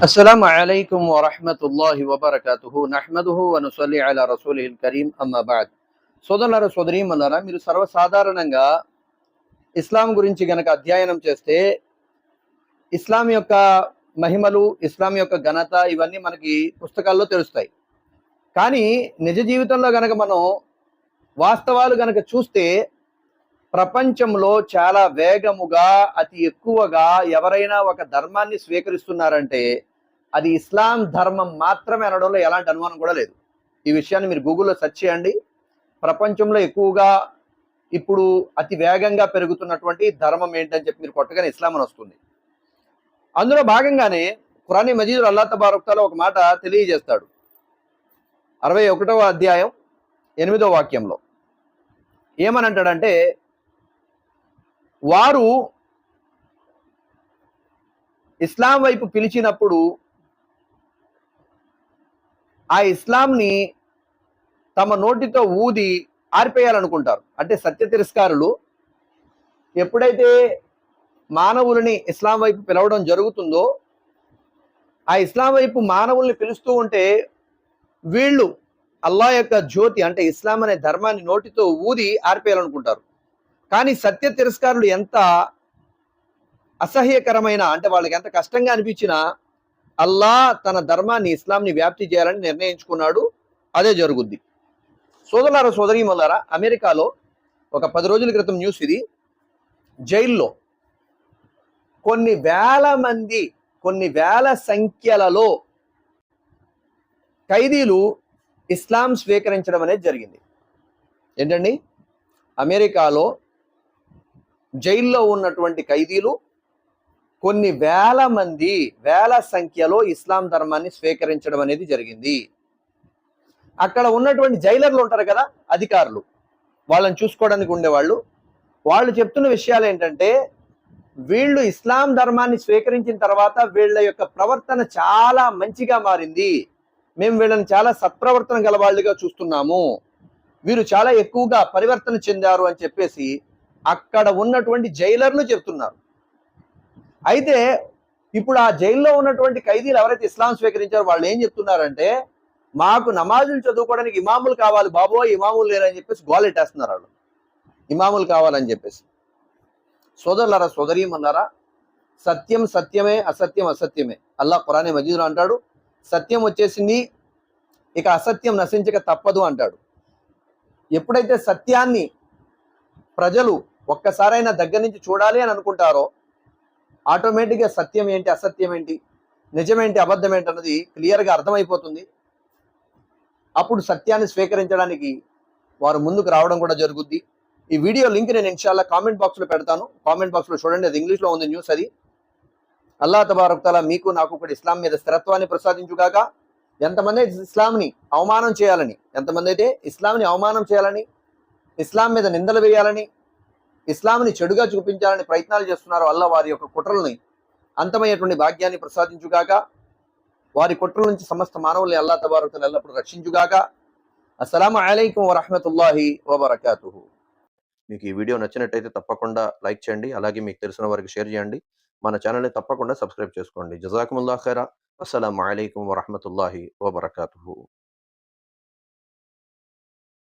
السلام عليكم ورحمة الله وبركاته نحمده ونصلي على رسوله الكريم أما بعد సోదరులారా సోదరీమన్నారా మీరు సర్వసాధారణంగా ఇస్లాం గురించి గనక అధ్యయనం చేస్తే ఇస్లాం యొక్క మహిమలు ఇస్లాం యొక్క ఘనత ఇవన్నీ మనకి పుస్తకాల్లో తెలుస్తాయి కానీ నిజ జీవితంలో గనక మనం వాస్తవాలు గనక చూస్తే ప్రపంచంలో చాలా వేగముగా అతి ఎక్కువగా ఎవరైనా ఒక ధర్మాన్ని స్వీకరిస్తున్నారంటే అది ఇస్లాం ధర్మం మాత్రమే అనడంలో ఎలాంటి అనుమానం కూడా లేదు. ఈ విషయాన్ని మీరు గూగుల్లో సెర్చ్ చేయండి. ప్రపంచంలో ఎక్కువగా ఇప్పుడు అతి వేగంగా పెరుగుతున్నటువంటి ధర్మం ఏంటని చెప్పి మీరు కొట్టగానే ఇస్లాం అని వస్తుంది. అందులో భాగంగానే ఖురానీ మజీద్ అల్లా తబారుక్తాలో ఒక మాట తెలియజేస్తాడు. అరవై ఒకటవ అధ్యాయం ఎనిమిదో వాక్యంలో. ఏమని అంటాడంటే వారు ఇస్లాం వైపు పిలిచినప్పుడు ఆ ఇస్లాంని తమ నోటితో ఊది ఆరిపేయాలనుకుంటారు. అంటే సత్య తిరస్కారులు ఎప్పుడైతే మానవులని ఇస్లాం వైపు పిలవడం జరుగుతుందో ఆ ఇస్లాం వైపు మానవుల్ని పిలుస్తూ ఉంటే వీళ్ళు అల్లా యొక్క జ్యోతి అంటే ఇస్లాం అనే ధర్మాన్ని నోటితో ఊది ఆరిపేయాలనుకుంటారు. కానీ సత్య తిరస్కారులు ఎంత అసహ్యకరమైన అంటే వాళ్ళకి ఎంత కష్టంగా అనిపించినా అల్లా తన ధర్మాన్ని ఇస్లాంని వ్యాప్తి చేయాలని నిర్ణయించుకున్నాడు. అదే జరుగుద్ది. సోదరులారా మొదలారా అమెరికాలో ఒక పది రోజుల క్రితం న్యూస్ ఇది. జైల్లో కొన్ని వేల మంది కొన్ని వేల సంఖ్యలలో ఖైదీలు ఇస్లాం స్వీకరించడం అనేది జరిగింది. ఏంటండి? అమెరికాలో జైల్లో ఉన్నటువంటి ఖైదీలు కొన్ని వేల మంది వేల సంఖ్యలో ఇస్లాం ధర్మాన్ని స్వీకరించడం అనేది జరిగింది. అక్కడ ఉన్నటువంటి జైలర్లు ఉంటారు కదా అధికారులు. వాళ్ళని చూసుకోవడానికి ఉండేవాళ్ళు. వాళ్ళు చెప్తున్న విషయాలు ఏంటంటే వీళ్ళు ఇస్లాం ధర్మాన్ని స్వీకరించిన తర్వాత వీళ్ళ యొక్క ప్రవర్తన చాలా మంచిగా మారింది. మేము వీళ్ళని చాలా సత్ప్రవర్తన గల వాళ్ళుగా చూస్తున్నాము. వీరు చాలా ఎక్కువగా పరివర్తన చెందారు అని చెప్పేసి అక్కడ ఉన్నటువంటి జైలర్లు చెప్తున్నారు. అయితే ఇప్పుడు ఆ జైల్లో ఉన్నటువంటి ఖైదీలు ఎవరైతే ఇస్లాం స్వీకరించారో వాళ్ళు ఏం చెప్తున్నారంటే మాకు నమాజులు చదువుకోవడానికి ఇమాములు కావాలి బాబోయ్ ఇమాములు లేరని చెప్పేసి గోలెట్టేస్తున్నారు వాళ్ళు. ఇమాములు కావాలని చెప్పేసి. సోదరులారా సోదరీమన్నారా సత్యం సత్యమే అసత్యం అసత్యమే. అల్లా ఖురానే మజీదులో అంటాడు సత్యం వచ్చేసింది ఇక అసత్యం నశించక తప్పదు అంటాడు. ఎప్పుడైతే సత్యాన్ని ప్రజలు ఒక్కసారైనా దగ్గర నుంచి చూడాలి అని అనుకుంటారో ఆటోమేటిక్గా సత్యం ఏంటి అసత్యం ఏంటి నిజమేంటి అబద్ధం ఏంటి అన్నది క్లియర్గా అర్థమైపోతుంది. అప్పుడు సత్యాన్ని స్వీకరించడానికి వారు ముందుకు రావడం కూడా జరుగుద్ది. ఈ వీడియో లింక్ నేను ఇన్షాల్లా కామెంట్ బాక్స్లో పెడతాను. కామెంట్ బాక్స్లో చూడండి అది ఇంగ్లీష్లో ఉంది న్యూస్ అది. అల్లా తబారక్తాల మీకు నాకు కూడా ఇస్లాం మీద స్థిరత్వాన్ని ప్రసాదించుగాక ఎంతమంది అయితే ఇస్లాంని అవమానం చేయాలని ఎంతమంది అయితే ఇస్లాంని అవమానం చేయాలని ఇస్లాం మీద నిందలు వేయాలని ఇస్లాంని చెడుగా చూపించాలని ప్రయత్నాలు చేస్తున్నారో అల్లా వారి యొక్క కుట్రల్ని అంతమయ్యేటువంటి భాగ్యాన్ని ప్రసాదించుగాక వారి కుట్రల నుంచి సమస్త మానవుల్ని అల్లా తబారకులు ఎల్లప్పుడూ రక్షించుగాక. అస్సలం అయికం వరహమతుల్లాహి వబర్కాతు మీకు ఈ వీడియో నచ్చినట్టయితే తప్పకుండా లైక్ చేయండి అలాగే మీకు తెలిసిన వారికి షేర్ చేయండి. మన ఛానల్ని తప్పకుండా సబ్స్క్రైబ్ చేసుకోండి. జజాకుముల్లా ఖైరా. అస్సలం అయికం వరహమతుల్లాహి వబర్కాతు